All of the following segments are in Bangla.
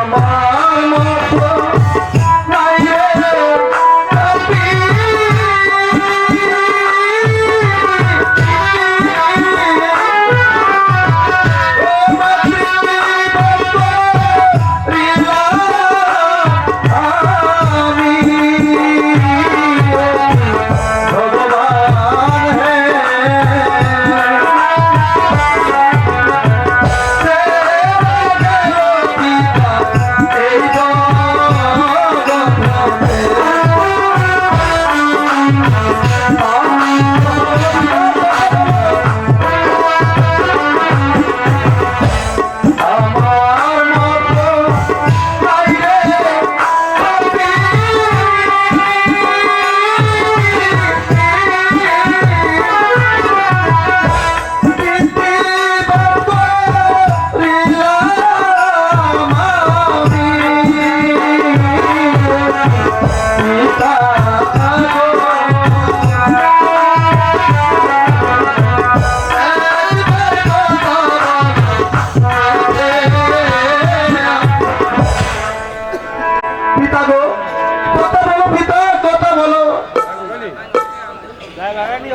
Come on.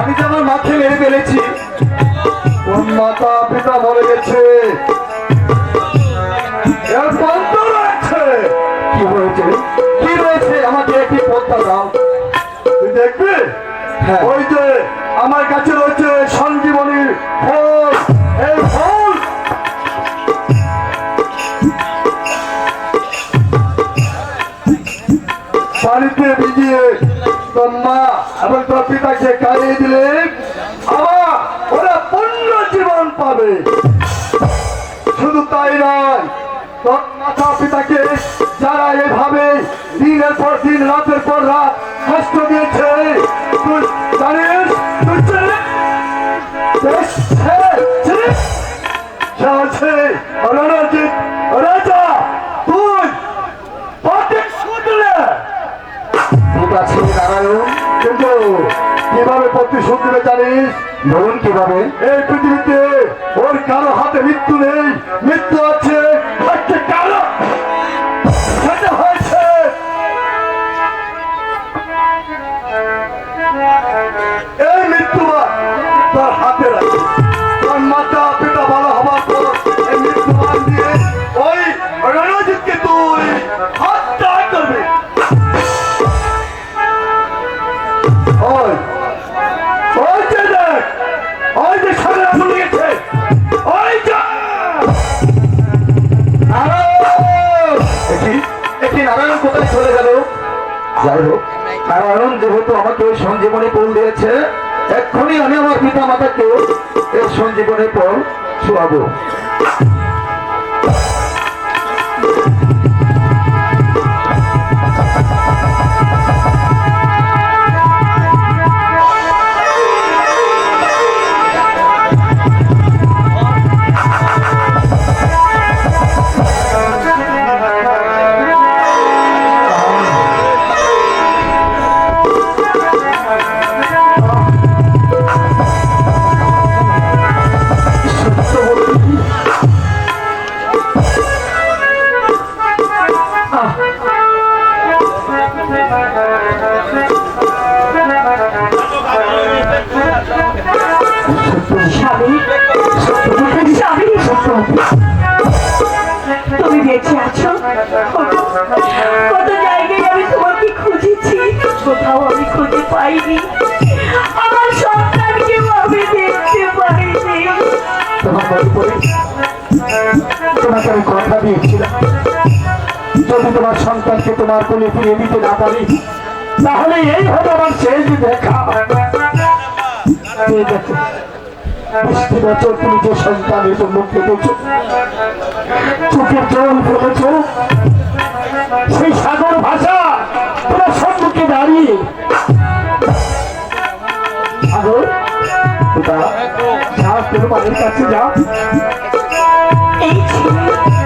আমি তো আমার মাকে মেরে ফেলেছি মাতা পিতা মরে গেছে। এটি নারায়ণ কোথায় চলে গেল? যাই যেহেতু আমাকে ওই সঞ্জীবনী দিয়েছে, এক্ষুনি আমি আমার পিতা মাতাকে এর সঞ্জীবনী পোল শোয়াবো। পাইনি আমার সন্তানকে আমি দেখতে যদি তোমার সন্তানকে তোমার কোলে ফিরিয়ে দিতে না পারি, তাহলে এই হবে আমার শেষ দেখা। তুমি যে সন্তানের জন্য কেঁদেছ চোখের জল ফেলেছ, সেই সাগর ভাষা তোমার সম্মুখে দাঁড়িয়ে তোর মায়ের কাছে যাও এই ছেলে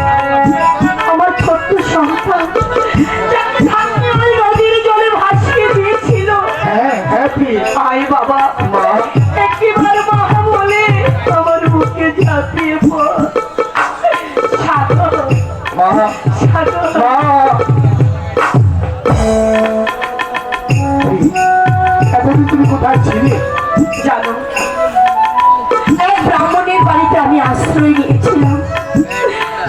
আশ্রয়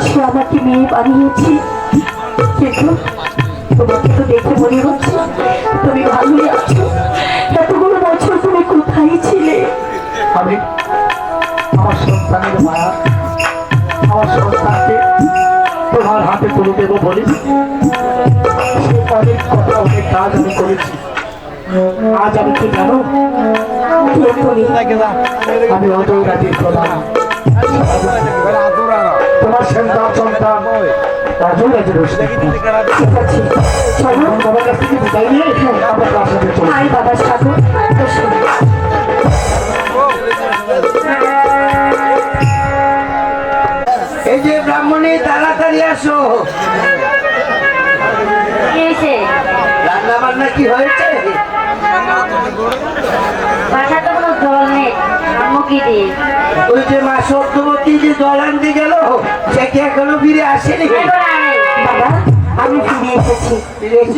সে আমাকে মেয়ে বানিয়েছে কিন্তু তোমাকে তো দেখে মনে হচ্ছে তুমি ভালোই আছো। এতগুলো বছর তুমি কোথায় ছিলে? আমি আমার সন্তানের মায়া আমার সন্তানকে তোমার হাতে তুলে দেবো বলে সে অনেক কথা অনেক কাজ আমি করেছি। আজ আমি কি জানো? আমি অজয় রাজির প্রধান। তোমার সন্তান সন্তান আয় বাবা সাগর এই যে ব্রাহ্মণী তাড়াতাড়ি আসো। রান্না বান্না কি হয়েছে বাসা তো কোনো জল নেই মুখি দিয়ে ওই যে মা সত্যবতী যে জল আনতে গেল সে কি এখনও ফিরে আসেনি? বাবা আমি ফিরে এসেছি।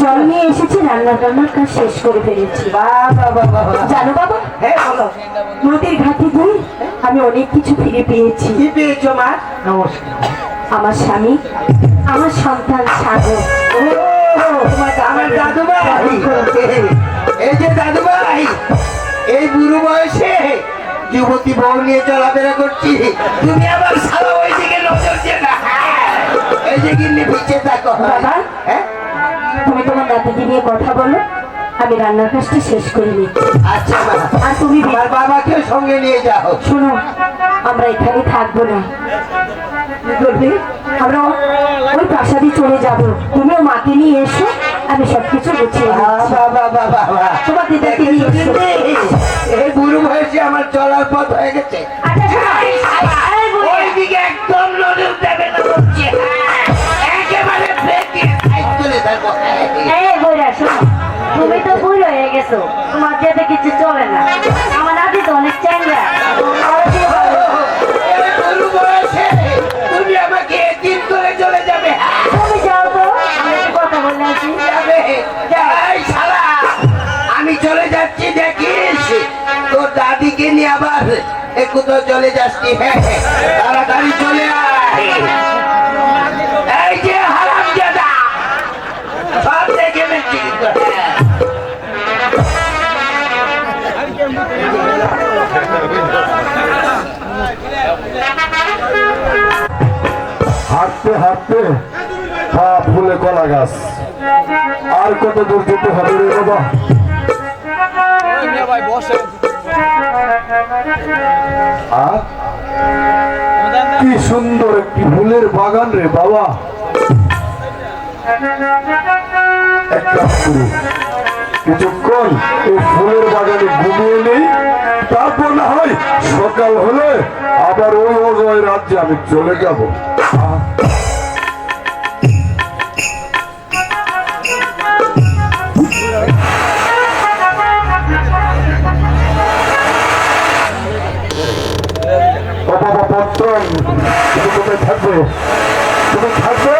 জল নিয়ে এসেছি রান্না টান্নার কাজ শেষ করে ফেলেছি। জানো বাবা হ্যাঁ বলো। নদীর ঘাটে গিয়ে আমি অনেক কিছু ফিরে পেয়েছি। কি পেয়েছ মা? নমস্কার। আমার স্বামী আমার সন্তান সাগর। আমার দাদু ভাই। এই যে দাদু ভাই এই বুড়ো বয়সে যুবতী বউ নিয়ে চলাফেরা করছি। তুমি আবার সারা ওই দিকে নজর দিয়ে না। এই যে গিন্নি পিছিয়ে থাকো। বাবা। হ্যাঁ? তুমি তোমার নাতিকে নিয়ে কথা বলো। আমি রান্নার কাজটা শেষ করে নিচ্ছি আচ্ছা আর তুমি আমার বাবাকে সঙ্গে নিয়ে যাও। শোনো আমরা এখানে থাকব না? আমরা ওই প্রাসাদে চলে যাব। তুমিও মাকে নিয়ে এসো। আমি সবকিছু গুছিয়ে তোমার দিদাকে। এই বুড়ো বয়সে আমার চলার পথ হয়ে গেছে। আচ্ছা ওইদিকে একদম নজর দেবে না একেবারে বইরা শোনো তুমি তো ভুল হয়ে গেছো। তোমার যেতে কিছু চলে না। আমার নাতি তো অনেক চ্যাংরা। তো চলে যাচ্ছি। হ্যাঁ হ্যাঁ, তাড়াতাড়ি চলে আয়। এই যে হারাম জাদা। সব দেখে নিচ্ছি। হাঁটতে হাঁটতে পা ফুলে কলা গাছ। আর কত দূর যেতে হবে রে বাবা? আর কি সুন্দর একটি ফুলের বাগান রে বাবা। এক কাজ করি কিছুক্ষণ এই ফুলের বাগানে ঘুমিয়ে নেই, তারপর না হয় সকাল হলে আবার ওই অজয় রাজ্যে আমি চলে যাব। তুমি কোথায় থাকবে? তুমি থাকবে?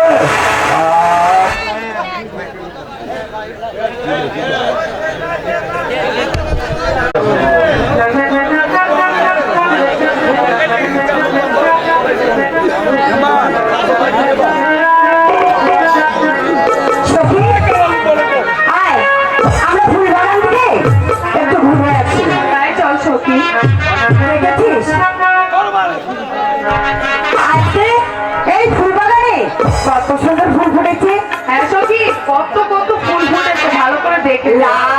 আমরা ফুল বাগান থেকে একটু ঘুরে আসি। তাই চল সখী। করে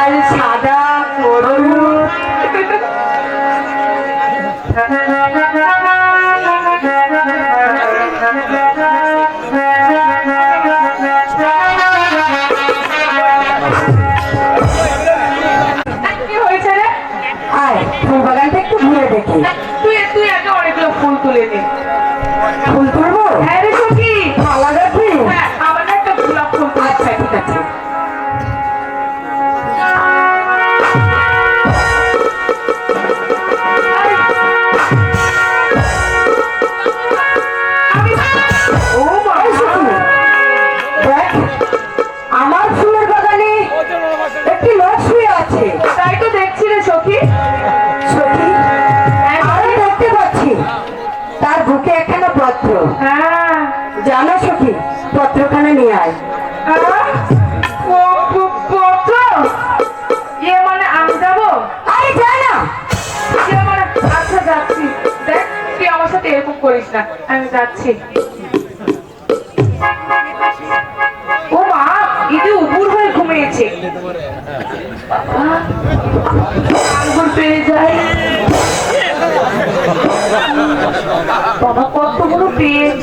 পত্রখানা নিয়ে আয়। পত্র? ইয়ে মানে আমি যাব? আরে যা না। ইয়ে মানে আচ্ছা যাচ্ছি। দেখ তুই আমার সাথে এরকম করিস না। আমি যাচ্ছি। ও মা ইতি উপর হয়ে ঘুমিয়েছে। আঙ্গুর পেয়ে বাবা পেট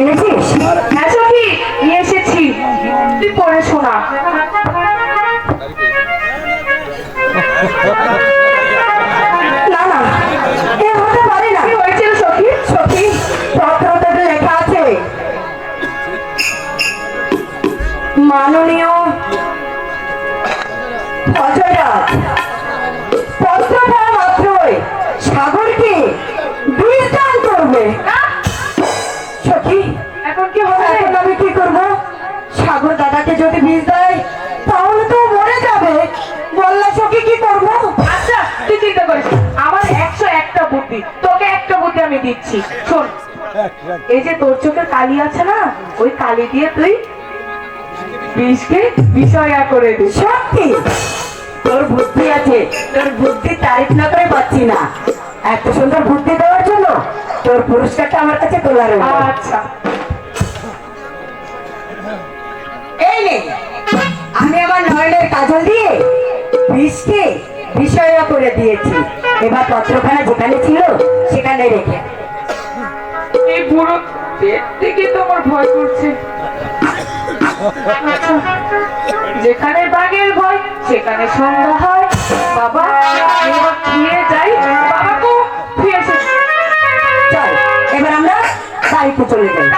এনেছিস? হ্যাঁ সখী নিয়ে এসেছি। তুই পড়ে শোনা। সাগর দাদাকে যদি বিষ দেয় তাহলে তো মরে যাবে। বললা সখী কি করব? আচ্ছা তুই চিন্তা করিস আমার একশো একটা বুদ্ধি। তোকে একটা বুদ্ধি আমি দিচ্ছি। শোন এই যে তোর চোখের কালি আছে না ওই কালি দিয়ে তুই বিষকে বিষয়া করে দিস সত্যি? তোর বুদ্ধি আছে। তোর বুদ্ধি তারিফ না করে পাচ্ছি না। এত সুন্দর বুদ্ধি দেওয়ার জন্য তোর পুরস্কারটা আমার কাছে তোলা রইল আচ্ছা। এই আমি আমার নয়নের কাজল দিয়ে বিষকে বিষয় করে দিয়েছি। এবার পত্রখানা যেখানে ছিল সেখানে রেখে এই বুড়ো পেট থেকে তো ভয় করছে। আচ্ছা, যেখানে বাঘের ভয় সেখানে সন্ধ্যা হয়। বাবা এবার ফিরে যাই। বাবাকে ফিরে এবার আমরা বাড়িতে চলে যাই।